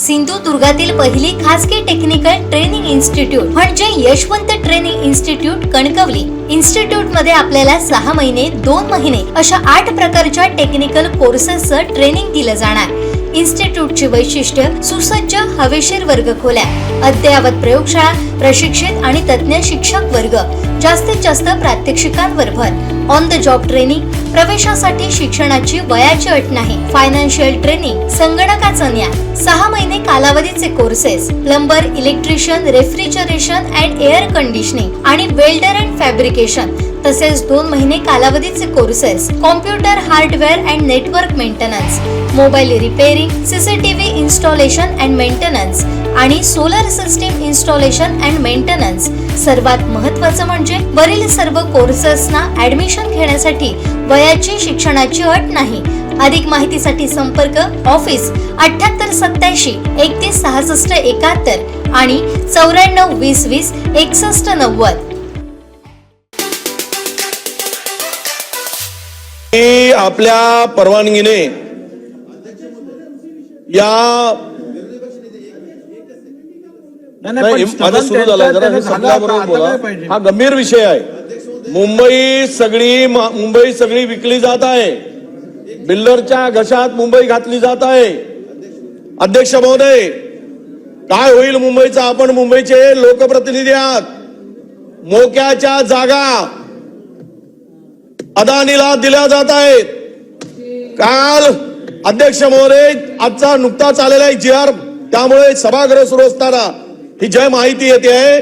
सिंधुदुर्गातील पहिली खासगी technical training institute म्हणजे यशवंत ट्रेनिंग इन्स्टिट्यूट कणकवली. इन्स्टिट्यूटमध्ये आपल्याला सहा महिने दोन महिने अशा आठ प्रकारच्या टेक्निकल कोर्सेसचं ट्रेनिंग दिलं जाणार. इन्स्टिट्यूटची वैशिष्ट्य सुसज्ज हवेशीर वर्ग खोल्या अद्ययावत प्रयोगशाळा प्रशिक्षित आणि तज्ज्ञ शिक्षक वर्ग जास्तीत जास्त प्रात्यक्षिकांवर भर. ऑन द जॉब ट्रेनिंग प्रवेशासाठी शिक्षणाची वयाची अट नाही. फायनान्शियल ट्रेनिंग संगणकाचा ज्ञान सहा महिने कालावधीचे courses plumber electrician refrigeration and air conditioning आणि वेल्डर अँड फॅब्रिकेशन तसेच दोन महिने कालावधीचे courses computer hardware and network maintenance mobile repairing CCTV installation and maintenance आणि solar system installation and maintenance सर्वात महत्त्वाचं म्हणजे वरील सर्व कोर्सेसना ऍडमिशन घेण्यासाठी वयाची शिक्षणाची अट नाही. अधिक माहितीसाठी संपर्क ऑफिस अठ्याहत्तर सत्याऐंशी एकतीस सहासष्ट एकाहत्तर आणि चौऱ्याण्णव वीस वीस एकसष्ट नव्वद. मी आपल्या परवानगीने या माझं सुरू जरा हे संपल्याबरोबर बोला. हा गंभीर विषय आहे. मुंबई सगळी मुंबई सगळी विकली जात आहे. बिल्डरच्या घशात मुंबई घातली जात आहे. अध्यक्ष महोदय काय होईल मुंबईचा? आपण मुंबईचे लोकप्रतिनिधी आहात. मोक्याच्या जागा अदानीला दिल्या जात आहेत. काल अध्यक्ष महोदय आजचा नुकताच आलेला एक जी आर त्यामुळे सभागृह सुरू असताना ही जय माहिती येते आहे.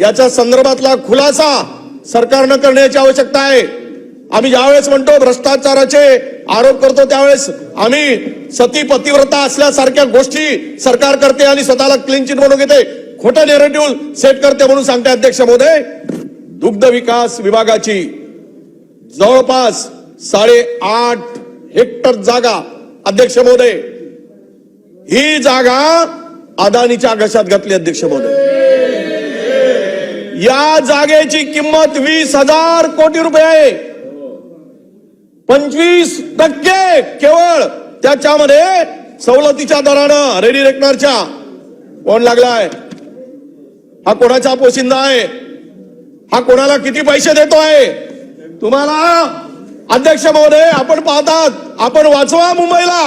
याच्या संदर्भातला खुलासा सरकारनं करण्याची आवश्यकता आहे. आम्ही ज्यावेळेस म्हणतो भ्रष्टाचाराचे आरोप करतो त्यावेळेस आम्ही सती पतिव्रता असल्यासारख्या गोष्टी सरकार करते आणि स्वतःला क्लीन चिट म्हणून घेते. खोटं नेरेटिव्ह सेट करते म्हणून सांगते अध्यक्ष महोदय दुग्ध विकास विभागाची जवळपास साडेआठ हेक्टर जागा अध्यक्ष महोदय. ही जागा अदानीच्या घशात घातली अध्यक्ष महोदय. या जागेची किंमत वीस हजार कोटी रुपये आहे. पंचवीस टक्के केवळ त्याच्यामध्ये सवलतीच्या दरानं रेडी रेकनारच्या कोण लागलाय? हा कोणाचा पोशिंदा आहे? हा कोणाला किती पैसे देतो आहे तुम्हाला अध्यक्ष महोदय आपण पाहतात आपण वाचवा मुंबईला.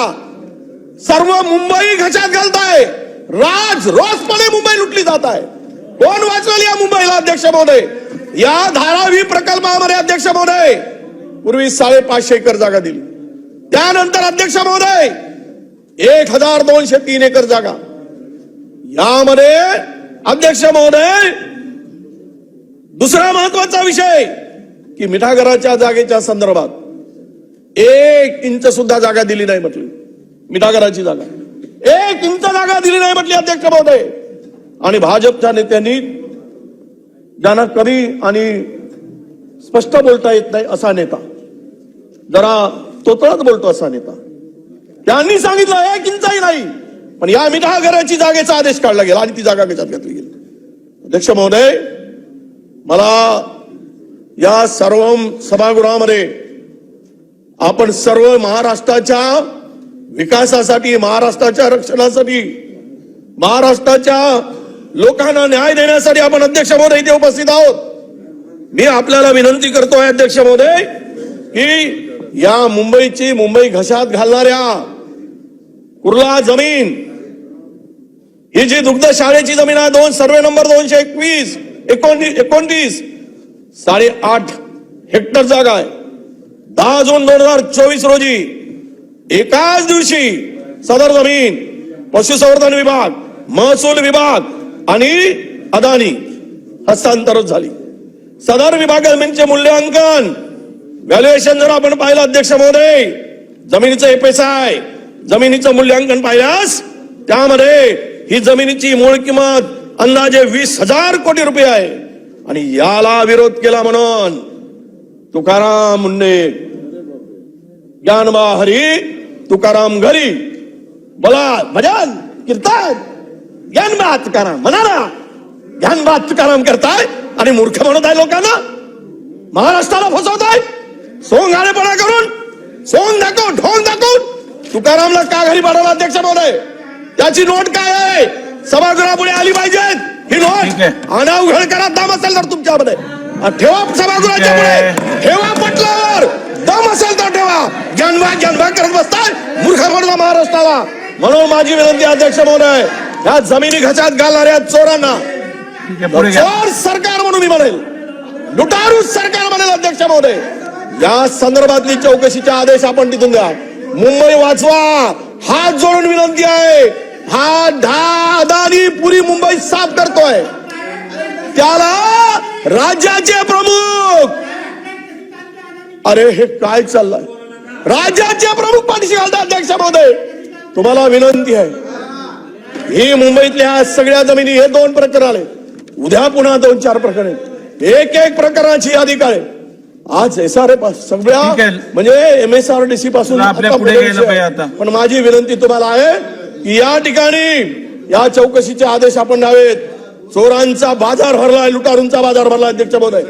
सर्व मुंबई घशात घालताय. राज रोजपणे मुंबई लुटली जात आहे कोण वाचवेल या मुंबईला अध्यक्ष महोदय? या धारावी प्रकल्पामध्ये अध्यक्ष महोदय. पूर्वी साडेपाचशे एकर जागा दिली. त्यानंतर अध्यक्ष महोदय एक हजार दोनशे तीन एकर जागा. यामध्ये अध्यक्ष महोदय दुसरा महत्त्वाचा विषय की मिठागराच्या जागेच्या संदर्भात एक इंच सुद्धा जागा दिली नाही म्हटली. मिठागराची जागा. एक इंच जागा दिली नाही म्हटली अध्यक्ष महोदय. आणि भाजपच्या नेत्यांनी ज्यांना कधी आणि स्पष्ट बोलता येत नाही असा नेता जरा तोतळत बोलतो असा नेता त्यांनी सांगितलं एक इंचही नाही. पण या मिठागराची जागेचा आदेश काढला गेला आणि ती जागा कशात घेतली गेली. अध्यक्ष महोदय मला या सर्व सभागृहामध्ये आपण सर्व महाराष्ट्राच्या विकासासाठी महाराष्ट्राच्या रक्षणासाठी महाराष्ट्राच्या लोकांना न्याय देण्यासाठी आपण अध्यक्ष महोदय इथे उपस्थित आहोत. मी आपल्याला विनंती करतोय अध्यक्ष महोदय की या मुंबईची मुंबई घशात घालणाऱ्या कुर्ला जमीन ही जी दुग्ध शाळेची जमीन आहे दोन सर्वे नंबर दोनशे एकवीस एकोणतीस एकोणतीस साडेआठ हेक्टर जागा आहे. दहा जून दोन हजार चोवीस रोजी एकाच दिवशी सदर जमीन पशुसंवर्धन विभाग महसूल विभाग आणि अदानी हस्तांतरित झाली. सदर विभाग जमीनचे मूल्यांकन व्हॅल्युएशन जर आपण पाहिलं अध्यक्ष महोदय जमिनीचं एफएसआय जमिनीचं मूल्यांकन पाहिल्यास त्यामध्ये ही जमिनीची मूळ किंमत अंदाजे वीस हजार कोटी रुपये आहे. आणि याला विरोध केला म्हणून तुकाराम मुंडे ज्ञानबा हरी तुकाराम घरी बोला भजन कीर्तन ज्ञानबा तुकाराम म्हणा ज्ञानबा तुकाराम करताय आणि मूर्ख म्हणत आहे लोकांना. महाराष्ट्राला फसवताय. सोंग आलेपणा करून सोंग दाखव ढोंग दाखवून तुकारामला का घरी पाठवला अध्यक्ष महोदय? त्याची नोट काय आहे? सभागृहापुढे आली पाहिजेत. ही नोट. अनावघड करा दम असेल तर तुमच्यामध्ये. ठेवा सभागृहाच्या पुढे. ठेवा पटलावर. दम असेल तर ठेवा. ज्ञानवा ज्ञानवा करत बसताय. मूर्खपणा महाराष्ट्राला. म्हणून माझी विनंती अध्यक्ष महोदय या जमिनी घशात घालणाऱ्या चोरांना. चोर सरकार म्हणून मी म्हणेल. लुटारू सरकार म्हणेल अध्यक्ष महोदय. या संदर्भातली चौकशीचे आदेश आपण तिथून द्या. मुंबई वाचवा. हात जोडून विनंती आहे. हा ढा अदानी पुरी मुंबई साफ करतोय. त्याला राज्याचे प्रमुख. अरे हे काय चाललंय? राज्याचे प्रमुख पाठीशी घालतात अध्यक्ष महोदय. तुम्हाला विनंती आहे. ही मुंबईतल्या सगळ्या जमिनी हे दोन प्रकरण आले उद्या पुन्हा दोन चार प्रकरण आहेत. एक एक प्रकरणाची यादी काय आज एस आर सगळ्या ठीक आहे. म्हणजे M S R D C पासून. पण माझी विनंती तुम्हाला आहे या ठिकाणी या चौकशीचे आदेश आपण द्यावेत चोरांचा बाजार भरलाय लुटारूंचा बाजार भरलाय अध्यक्ष महोदय.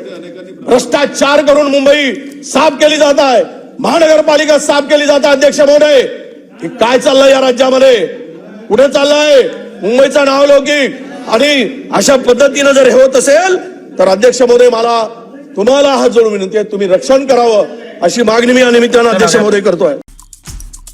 भ्रष्टाचार करून मुंबई साफ केली जात आहे. महानगरपालिका साफ केली जात आहे अध्यक्ष महोदय. हे काय चाललंय या राज्यामध्ये? कुठे चाललंय? मुंबईचं नाव लौकिक आणि अशा पद्धतीनं जर हे होत असेल तर अध्यक्ष महोदय मला तुम्हाला हात जोडून विनंती आहे तुम्ही रक्षण करावं अशी मागणी मी या निमित्तानं अध्यक्ष महोदय करतोय.